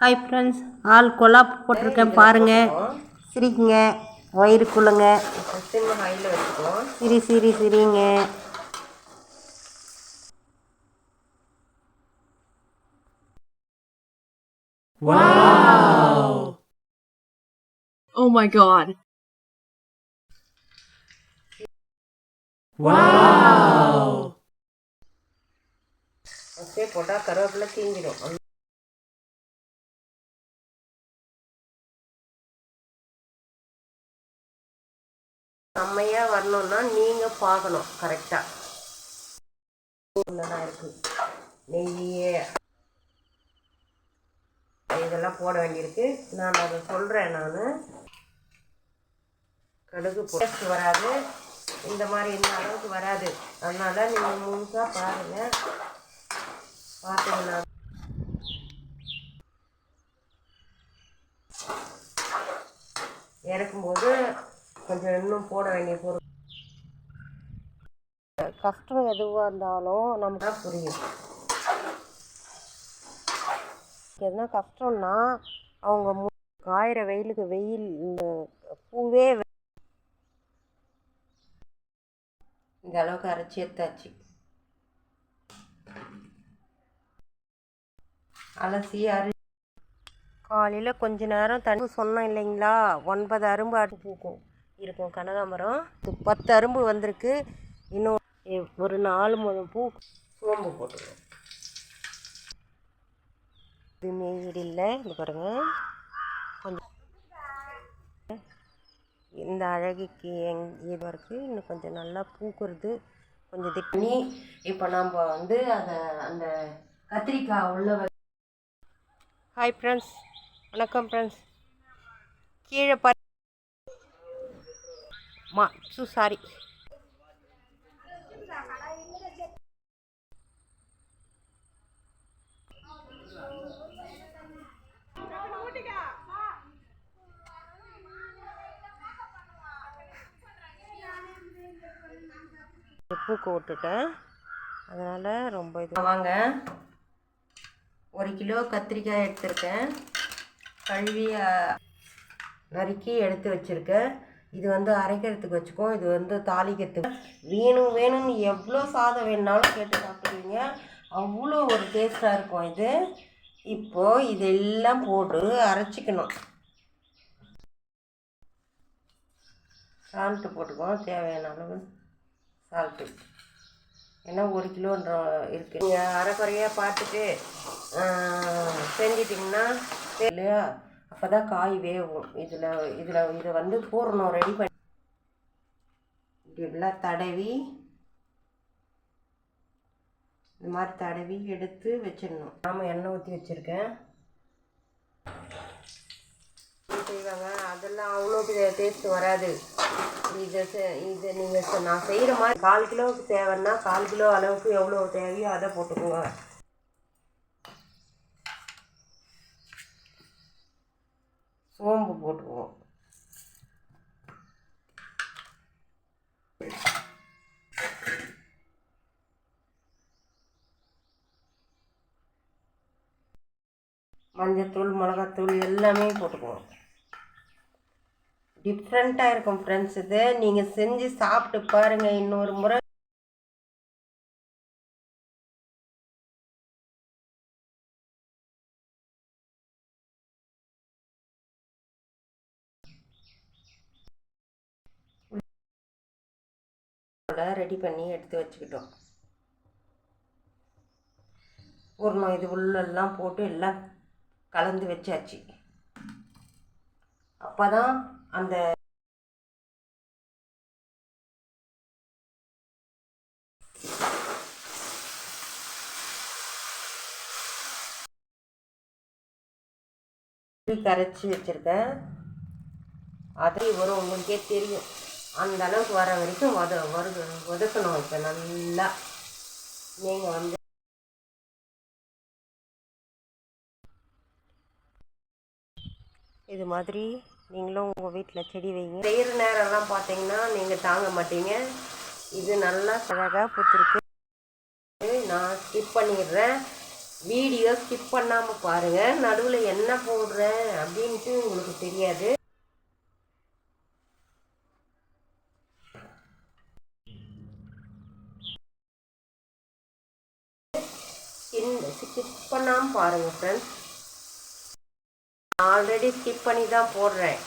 Hi friends ஆள் collab போட்டிருக்கேன் பாருங்கள் சிரிக்குங்க வயிறுக்குள்ளுங்க சிரி சிரி சிரிங்க. Oh my god. ஃபஸ்ட்டே போட்டால் கருவேப்பிலை தீஞ்சிடும். செம்மையாக வரணும்னா நீங்கள் பார்க்கணும் கரெக்டாக தான் இருக்குது நெய்யே. இதெல்லாம் போட வேண்டியிருக்கு. நான் அதை சொல்கிறேன் நான். கடுகு போட்டு வராது. இந்த மாதிரி இந்த அளவுக்கு வராது. அதனால் நீங்கள் முழுசாக பாருங்கள் பார்த்தீங்கன்னா இறக்கும்போது கொஞ்சம் இன்னும் போட வேண்டிய பொருள். கஷ்டம் எதுவாக இருந்தாலும் நமக்கு புரியும். எதுனா கஷ்டம்னா அவங்க மு- காயிற வெயிலுக்கு வெயில் இந்த பூவே இந்த அளவுக்கு அரைச்சி எடுத்தாச்சு. அலசி அரி காலையில் கொஞ்ச நேரம் தண்ணி சொன்னோம் இல்லைங்களா? ஒன்பது அரும்பு அடுத்து பூக்கும் இருக்கும். கனகாமரம் பத்து அரும்பு வந்திருக்கு. இன்னும் ஒரு நாலு மூணு பூ சோம்பு போட்டுருவோம் இது மேய்டு இல்லை. இது பாருங்க. கொஞ்சம் இந்த அழகுக்கு எங் இது இருக்குது இன்னும் கொஞ்சம் நல்லா பூக்குறது. கொஞ்சம் இது பண்ணி இப்போ நம்ம வந்து அதை அந்த கத்திரிக்காய் உள்ள ஹாய் ஃப்ரெண்ட்ஸ் வணக்கம் ஃப்ரெண்ட்ஸ் கீழே பா மா சு சாரி பூக்கு விட்டுட்டேன். அதனால் ரொம்ப இது வாங்க. ஒரு கிலோ கத்திரிக்காய் எடுத்திருக்கேன். கழுவி நறுக்கி எடுத்து வச்சுருக்கேன். இது வந்து அரைக்கிறதுக்கு வச்சுக்கோ இது வந்து தாளிக்கிறதுக்கு. வேணும் வேணும்னு எவ்வளோ சாதம் வேணுனாலும் கேட்டு சாப்பிடுவீங்க. அவ்வளோ ஒரு டேஸ்ட்டாக இருக்கும் இது. இப்போது இதெல்லாம் போட்டு அரைச்சிக்கணும். சால்ட்டு போட்டுக்குவோம் தேவையான அளவு சால்ட்டு ஏன்னா ஒரு கிலோன்ற இருக்குது நீங்கள் அரைக்குறையாக பார்த்துட்டு செஞ்சிட்டிங்கன்னா இல்லையா? அப்போ தான் காய் வேகும். இதில் இதில் இதை வந்து பூரணம் ரெடி பண்ணி. இப்படிலாம் தடவி இந்த மாதிரி தடவி எடுத்து வச்சிடணும். நாம் எண்ணெய் ஊற்றி வச்சுருக்கேன். செய்வாங்க. அதெல்லாம் அவ்வளோ டேஸ்ட் வராது. இதை இதை நீங்கள் நான் செய்கிற மாதிரி கால் கிலோவுக்கு தேவைன்னா கால் கிலோ அளவுக்கு எவ்வளோ தேவையோ அதை போட்டுக்கோங்க. சோம்பு போட்டுக்குவோம். மஞ்சத்தூள் மிளகாத்தூள் எல்லாமே போட்டுக்குவோம். டிஃப்ரெண்ட்டாக இருக்கும் ஃப்ரெண்ட்ஸ் இது நீங்கள் செஞ்சு சாப்பிட்டு பாருங்கள் இன்னொரு முறை ரெடி பண்ணி எடுத்து வச்சுக்கிட்டோம். பூர்ணம் இது உள்ளெல்லாம் போட்டு எல்லாம் கலந்து வச்சாச்சு. அப்போ தான் அந்த புளி கரைச்சி வச்சுருக்கேன் அது வரும் உங்களுக்கே தெரியும். அந்த அளவுக்கு வர வரைக்கும் வத வறு ஒதுக்கணும் இப்போ நல்லா. நீங்கள் வந்து இது மாதிரி நீங்களும் உங்கள் வீட்டில் செடி வைங்க. செய்கிற நேரம்லாம் பார்த்தீங்கன்னா நீங்கள் தாங்க மாட்டீங்க. இது நல்லா அழகாக பூத்துருக்கு. நான் ஸ்கிப் பண்ணிடுறேன். வீடியோ ஸ்கிப் பண்ணாமல் பாருங்கள் நடுவில் என்ன போடுறேன் அப்படின்ட்டு உங்களுக்கு தெரியாது. ஸ்கிப் பண்ணாமல் பாருங்கள் ஃப்ரெண்ட்ஸ் ஆல்ரெடி ஸ்கிப் பண்ணி தான் போடுறேன்.